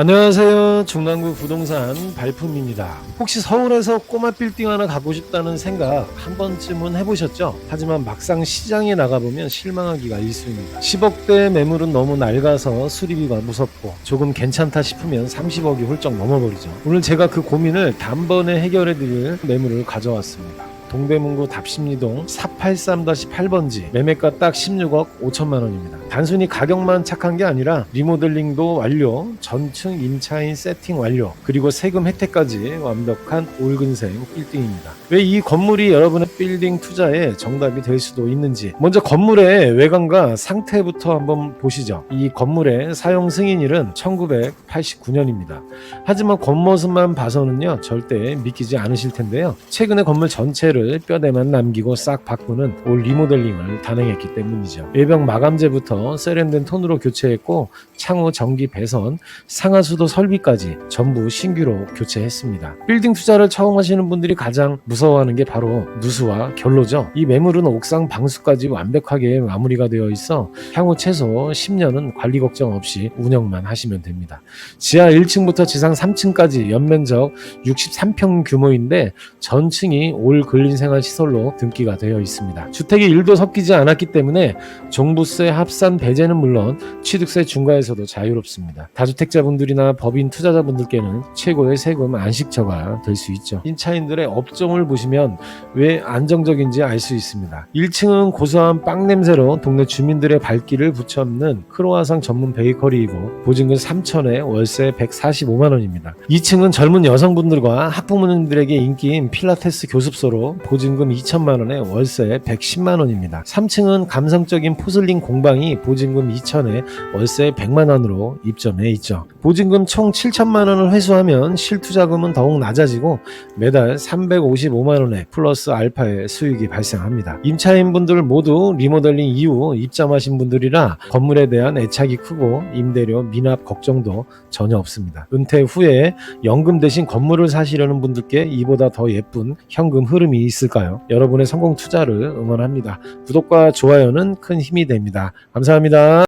안녕하세요. 중랑구 부동산 발품입니다. 혹시 서울에서 꼬마 빌딩 하나 가고 싶다는 생각 한 번쯤은 해보셨죠? 하지만 막상 시장에 나가보면 실망하기가 일쑤입니다. 10억대 매물은 너무 낡아서 수리비가 무섭고 조금 괜찮다 싶으면 30억이 훌쩍 넘어버리죠. 오늘 제가 그 고민을 단번에 해결해드릴 매물을 가져왔습니다. 동대문구 답심리동 483-8번지 매매가 딱 16억 5천만 원입니다. 단순히 가격만 착한 게 아니라 리모델링도 완료, 전층 임차인 세팅 완료, 그리고 세금 혜택까지 완벽한 올근생 빌딩입니다. 왜 이 건물이 여러분의 빌딩 투자에 정답이 될 수도 있는지 먼저 건물의 외관과 상태부터 한번 보시죠. 이 건물의 사용 승인일은 1989년입니다. 하지만 겉모습만 봐서는요 절대 믿기지 않으실 텐데요. 최근에 건물 전체를 뼈대만 남기고 싹 바꾸는 올 리모델링을 단행했기 때문이죠. 외벽 마감재부터 세련된 톤으로 교체했고 창호 전기 배선, 상하수도 설비까지 전부 신규로 교체했습니다. 빌딩 투자를 처음 하시는 분들이 가장 무서워하는 게 바로 누수와 결로죠. 이 매물은 옥상 방수까지 완벽하게 마무리가 되어 있어 향후 최소 10년은 관리 걱정 없이 운영만 하시면 됩니다. 지하 1층부터 지상 3층까지 연면적 63평 규모인데 전층이 올 근 린생활 시설로 등기가 되어 있습니다. 주택에 일도 섞이지 않았기 때문에 종부세 합산 배제는 물론 취득세 중과에서도 자유롭습니다. 다주택자분들이나 법인 투자자분들께는 최고의 세금 안식처가 될 수 있죠. 임차인들의 업종을 보시면 왜 안정적인지 알 수 있습니다. 1층은 고소한 빵 냄새로 동네 주민들의 발길을 붙여없는 크로아상 전문 베이커리이고 보증금 3천에 월세 145만 원입니다. 2층은 젊은 여성분들과 학부모님들에게 인기인 필라테스 교습소로 보증금 2천만 원에 월세 110만 원입니다. 3층은 감성적인 포슬린 공방이 보증금 2천에 월세 100만 원으로 입점해 있죠. 보증금 총 7천만 원을 회수하면 실투자금은 더욱 낮아지고 매달 355만 원의 플러스 알파의 수익이 발생합니다. 임차인분들 모두 리모델링 이후 입점하신 분들이라 건물에 대한 애착이 크고 임대료 미납 걱정도 전혀 없습니다. 은퇴 후에 연금 대신 건물을 사시려는 분들께 이보다 더 예쁜 현금 흐름이 있을까요? 여러분의 성공 투자를 응원합니다. 구독과 좋아요는 큰 힘이 됩니다. 감사합니다.